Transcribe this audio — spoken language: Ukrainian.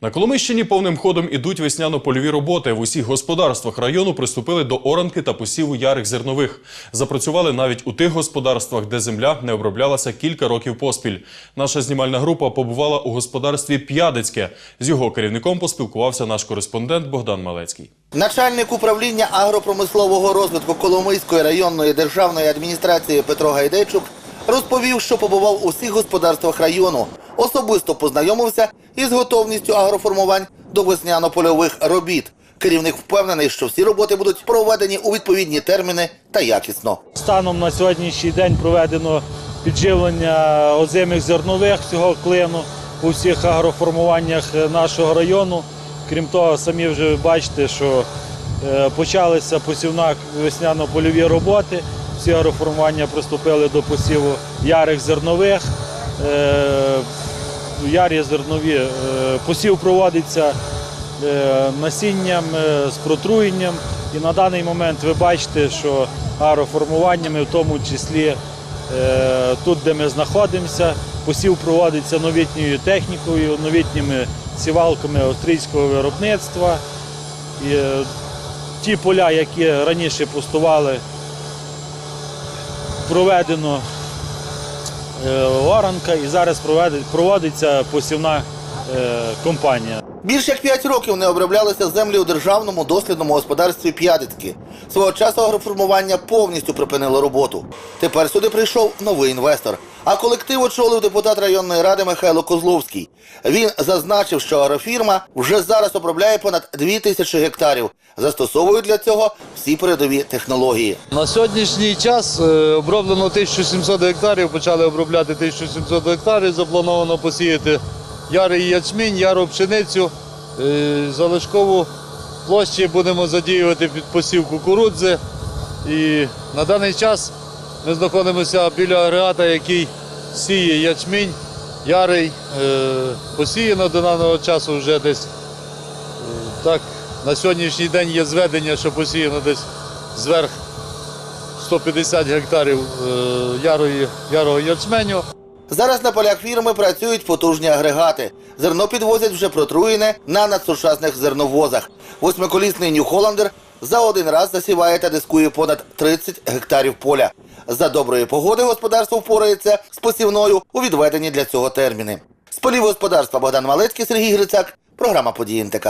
На Коломищині повним ходом ідуть весняно-польові роботи. В усіх господарствах району приступили до оранки та посіву ярих зернових. Запрацювали навіть у тих господарствах, де земля не оброблялася кілька років поспіль. Наша знімальна група побувала у господарстві П'ядицьке. З його керівником поспілкувався наш кореспондент Богдан Малецький. Начальник управління агропромислового розвитку Коломийської районної державної адміністрації Петро Гайдейчук розповів, що побував у всіх господарствах району, особисто познайомився із готовністю агроформувань до весняно-польових робіт. Керівник впевнений, що всі роботи будуть проведені у відповідні терміни та якісно. Станом на сьогоднішній день проведено підживлення озимих зернових всього клину у всіх агроформуваннях е, нашого району. Крім того, самі вже бачите, що е, почалися посівна весняно-польові роботи. Всі агроформування приступили до посіву ярих зернових. Ярі зернові е, посів проводиться е, насінням е, з протруєнням. І на даний момент ви бачите, що агроформуваннями, в тому числі тут, де ми знаходимося, посів проводиться новітньою технікою, новітніми сівалками австрійського виробництва. І ті поля, які раніше пустували, проведено е, оранка і зараз проводиться посівна е, компанія. Більш як 5 років не оброблялися землі у державному дослідному господарстві П'ядицьке. Свого часу агроформування повністю припинило роботу. Тепер сюди прийшов новий інвестор. А колектив очолив депутат районної ради Михайло Козловський. Він зазначив, що агрофірма вже зараз обробляє понад 2 тисячі гектарів. Застосовують для цього всі передові технології. На сьогоднішній час е, оброблено 1700 гектарів, почали обробляти 1700 гектарів, заплановано посіяти ярий ячмінь, яру пшеницю, е, залишкову площі будемо задіювати під посів кукурудзи. І на даний час ми знаходимося біля агрегата, який сіє ячмінь, ярий, е, посіяно до даного часу вже десь е, так, на сьогоднішній день є зведення, що посіяно десь зверх 150 гектарів е, ярої, ярого ячменю. Зараз на полях фірми працюють потужні агрегати. Зерно підвозять вже протруєне на надсучасних зерновозах. Восьмиколісний Нью Холландер за один раз засіває та дискує понад 30 гектарів поля. За доброї погоди господарство впорається з посівною у відведені для цього терміни. З полів господарства Богдан Малецький, Сергій Грицак. Програма «Події НТК».